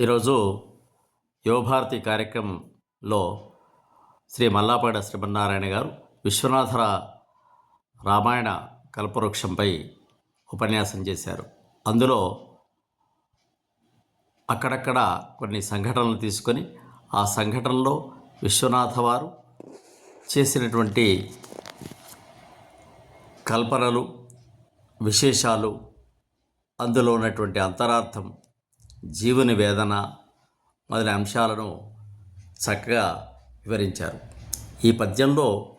ఈరోజు యువభారతి కార్యక్రమంలో శ్రీ మల్లాపాడ శ్రీమన్నారాయణ గారు విశ్వనాథర రామాయణ కల్పవృక్షంపై ఉపన్యాసం చేశారు. అందులో అక్కడక్కడ కొన్ని సంఘటనలు తీసుకొని ఆ సంఘటనలో విశ్వనాథ వారు చేసినటువంటి కల్పనలు విశేషాలు అందులో ఉన్నటువంటి అంతరార్థం జీవని వేదన మొదలైన అంశాలను చక్కగా వివరించారు. ఈ పద్యంలో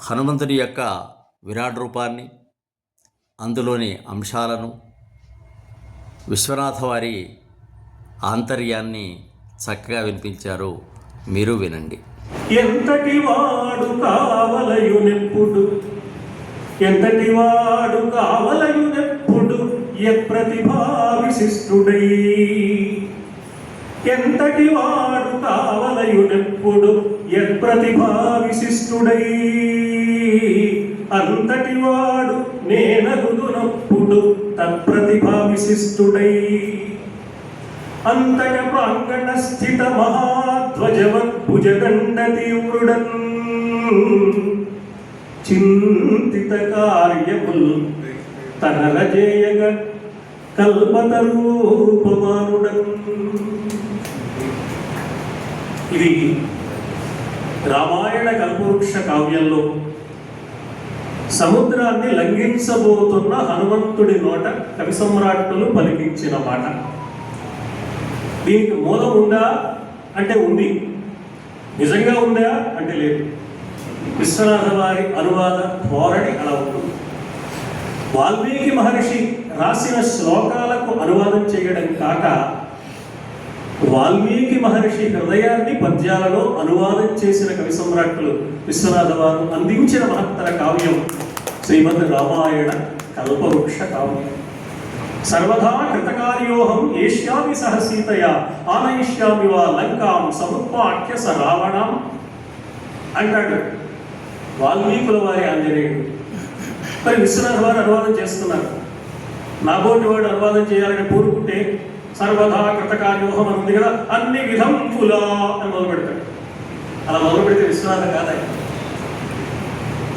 హనుమంతుని యొక్క విరాట్ రూపాన్ని అందులోని అంశాలను విశ్వనాథ వారి ఆంతర్యాన్ని చక్కగా వినిపించారు. మీరు వినండి. ఎంతటి వాడు కావలయునెప్పుడు? ఎంతటి వాడు కావలయునెప్పుడు? ఎప్రతిభా విశిష్టుడై ఎంతటి వాడు కావలయునెప్పుడు ఎప్రతిభా విశిష్టుడై అంతటి వాడు నేనగుదునప్పుడు తత్ప్రతిభా విశిష్టుడై అంతట ప్రాంగణ స్థిత మహాధ్వజవత్ భుజదండ తీవ్రుడన్ చింతిత కార్యముల్ తనరజేయగ కల్పతరూపమానుడన్ ఇది రామాయణ కల్పవృక్ష కావ్యంలో సముద్రాన్ని లంఘించబోతున్న హనుమంతుడి నోట కవి సమ్రాట్టులు పలికించిన మాట. దీనికి మూలం ఉందా అంటే ఉంది. నిజంగా ఉందా అంటే లేదు. విశ్వనాథ వారి అనువాద ధోరణి అలా ఉంటుంది వాల్మీకి మహర్షి రాసిన శ్లోకాలకు అనువాదం చేయడం కాక వాల్మీకి మహర్షి హృదయాన్ని పద్యాలలో అనువాదం చేసిన కవి సమ్రాట్లు విశ్వనాథ వారు అందించిన మహత్తర కావ్యం శ్రీమద్ రామాయణ కల్పవృక్ష కావ్యం. సర్వదా కృతకార్యోహం ఏష్యామి సహ సీతయ ఆనయిష్యామి వా లంకాం సముత్పాఠ్య రావణం అంటాడు. వాల్మీకుల వారి ఆంజనేయుడు. మరి విశ్వనాథ్ వారు అనువాదం చేస్తున్నారు. నాబోటి వాడు అనువాదం చేయాలని కోరుకుంటే సర్వదా కృతకార్యోహం అని ఉంది కదా అన్ని విధంపులా అని మొదలు పెడతాడు అలా మొదలు పెడితే విశ్వనాథ కాదా?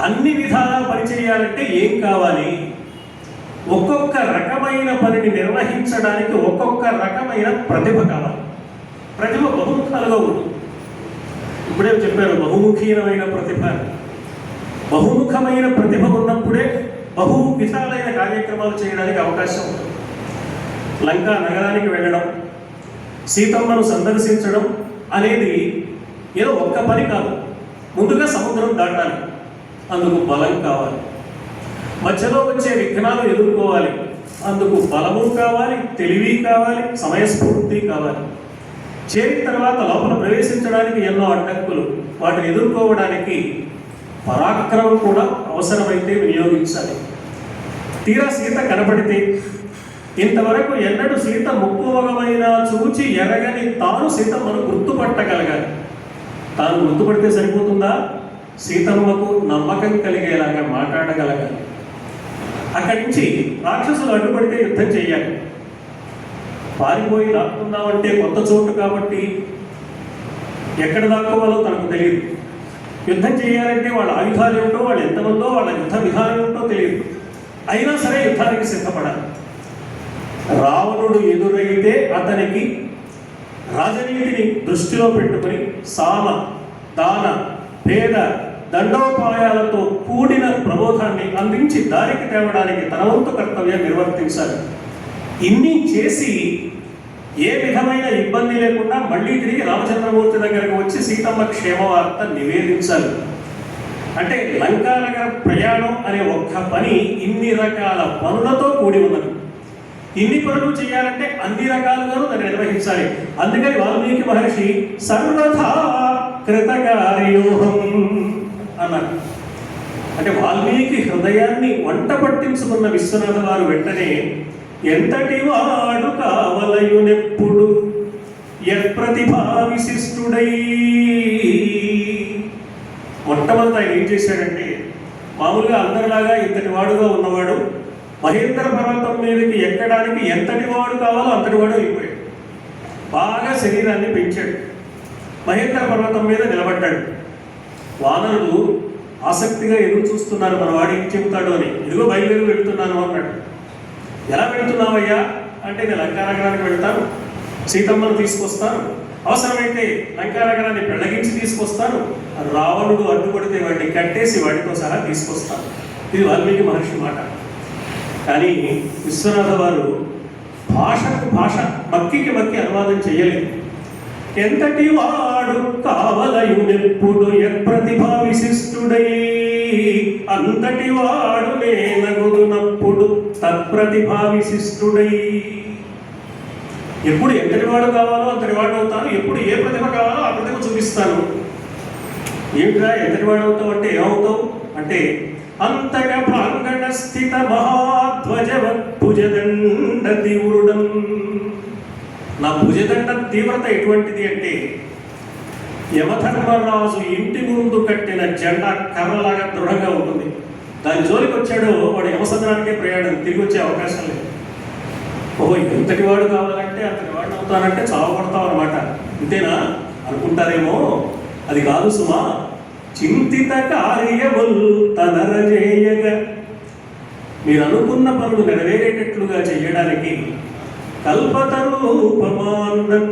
అన్ని విధాలా పనిచేయాలంటే ఏం కావాలి? ఒక్కొక్క రకమైన పనిని నిర్వహించడానికి ఒక్కొక్క రకమైన ప్రతిభ కావాలి. ప్రతిభ బహుముఖాలుగా ఉంటుంది ఇప్పుడే చెప్పారు? బహుముఖీనమైన ప్రతిభ. బహుముఖమైన ప్రతిభ ఉన్నప్పుడే బహు విధాలైన కార్యక్రమాలు చేయడానికి అవకాశం ఉంది. లంకా నగరానికి వెళ్ళడం సీతమ్మను సందర్శించడం అనేది ఏదో ఒక్క పని కాదు. ముందుగా సముద్రం దాటాలి. అందుకు బలం కావాలి. మధ్యలో వచ్చే విఘ్నాలు ఎదుర్కోవాలి. అందుకు బలము కావాలి తెలివి కావాలి సమయస్ఫూర్తి కావాలి. చేరిన తర్వాత లోపల ప్రవేశించడానికి ఎన్నో అడ్డంకులు. వాటిని ఎదుర్కోవడానికి పరాక్రమం కూడా అవసరమైతే వినియోగించాలి. తీరా సీత కనపడితే ఇంతవరకు ఎన్నడూ సీత ముక్కువగమైన చూచి ఎరగని తాను సీత మనం గుర్తుపట్టగలగాలి. తాను గుర్తుపడితే సరిపోతుందా? సీతమ్మకు నమ్మకం కలిగేలాగా మాట్లాడగలగాలి. అక్కడి నుంచి రాక్షసులు అడ్డుపడితే యుద్ధం చేయాలి పారిపోయి దాక్కుందామంటే కొత్త చోటు కాబట్టి ఎక్కడ దాక్కోవాలో తనకు తెలియదు యుద్ధం చేయాలంటే వాళ్ళ ఆయుధాలు ఏమిటో వాళ్ళు ఎంతమందో వాళ్ళ యుద్ధ విధానం ఏమిటో తెలియదు. అయినా సరే యుద్ధానికి సిద్ధపడాలి. రావణుడు ఎదురైతే అతనికి రాజనీతిని దృష్టిలో పెట్టుకుని సామ దాన భేద దండోపాయాలతో కూడిన ప్రబోధాన్ని అందించి దారికి తేవడానికి తన వంతు కర్తవ్యం నిర్వర్తించాలి. ఇన్ని చేసి ఏ విధమైన ఇబ్బంది లేకుండా మళ్ళీ తిరిగి రామచంద్రమూర్తి దగ్గరకు వచ్చి సీతమ్మ క్షేమవార్త నివేదించాలి. అంటే లంకానగర ప్రయాణం అనే ఒక్క పని ఇన్ని రకాల పనులతో కూడి ఉన్నది. ఇన్ని పనులు చేయాలంటే అన్ని రకాలుగాను దాన్ని నిర్వహించాలి. అందుకని వాల్మీకి మహర్షి సర్వథా కృతకార్యూహం అన్నారు. అంటే వాల్మీకి హృదయాన్ని వంట పట్టించుకున్న విశ్వనాథ వారు వెంటనే ఎంతటి వాడు కావలయునెప్పుడు? ఎప్రతిభా విశిష్టుడై మొట్టమొదట ఆయన ఏం చేశాడంటే మామూలుగా అందరిలాగా ఇంతటి వాడుగా ఉన్నవాడు మహేంద్ర పర్వతం మీదకి ఎక్కడానికి ఎంతటి వాడు కావాలో అంతటి వాడు అయిపోయాడు. బాగా శరీరాన్ని పెంచాడు. మహేంద్ర పర్వతం మీద నిలబడ్డాడు. వానరులు ఆసక్తిగా ఎదురు చూస్తున్నారు మన వాడు ఏం చెబుతాడు అని. ఇదిగో బయలుదేరి వెళ్తున్నాను అన్నాడు. ఎలా పెడుతున్నావయ్యా అంటే నేను లంకానగరానికి వెళ్తాను. సీతమ్మను తీసుకొస్తాను. అవసరమైతే లంకానగరాన్ని పెళ్ళగించి తీసుకొస్తాను. రావణుడు అడ్డుపడితే వాడిని కట్టేసి వాడితో సహా తీసుకొస్తాను. ఇది వాల్మీకి మహర్షి మాట. కానీ విశ్వనాథ వారు భాషకు భాష మక్కికి మక్కి అనువాదం చేయలేదు. ఎంతటి వాడు కావలయునెప్పుడు ప్రతిభా విశిష్టుడై అంతటి వాడు నేనగునప్పుడు తత్ప్రతిభా విశిష్టుడై ఎప్పుడు ఎంతటి వాడు కావాలో అంతటి వాడు అవుతాను ఎప్పుడు ఏ ప్రతిభ కావాలో ఆ ప్రతిభ చూపిస్తాను. ఏమిట్రా ఎంతటి వాడు అవుతావు అంటే ఏమవుతావు? అంటే అంతట ప్రాంగణ స్థిత మహాధ్వజవత్ భుజదండ తీవ్రుడం నా భుజదండ తీవ్రత ఎటువంటిది అంటే యమధర్మరాజు ఇంటి ముందు కట్టిన జెండా కర్రలాగా దృఢంగా ఉంటుంది. దాని జోలికి వచ్చాడు వాడు యమసంద్రానికే ప్రయాణం తిరిగి వచ్చే అవకాశం లేదు. ఓహో ఎంతటి వాడు కావాలంటే అంతటి వాడు అవుతానంటే చావబడతావు అనమాట అంతేనా అనుకుంటారేమో? అది కాదు సుమా. చింతిత కార్యముల్ తనరజేయగా. మీరు అనుకున్న పనులు నెరవేరేటట్లుగా చేయడానికి కల్పతరూపమానందం.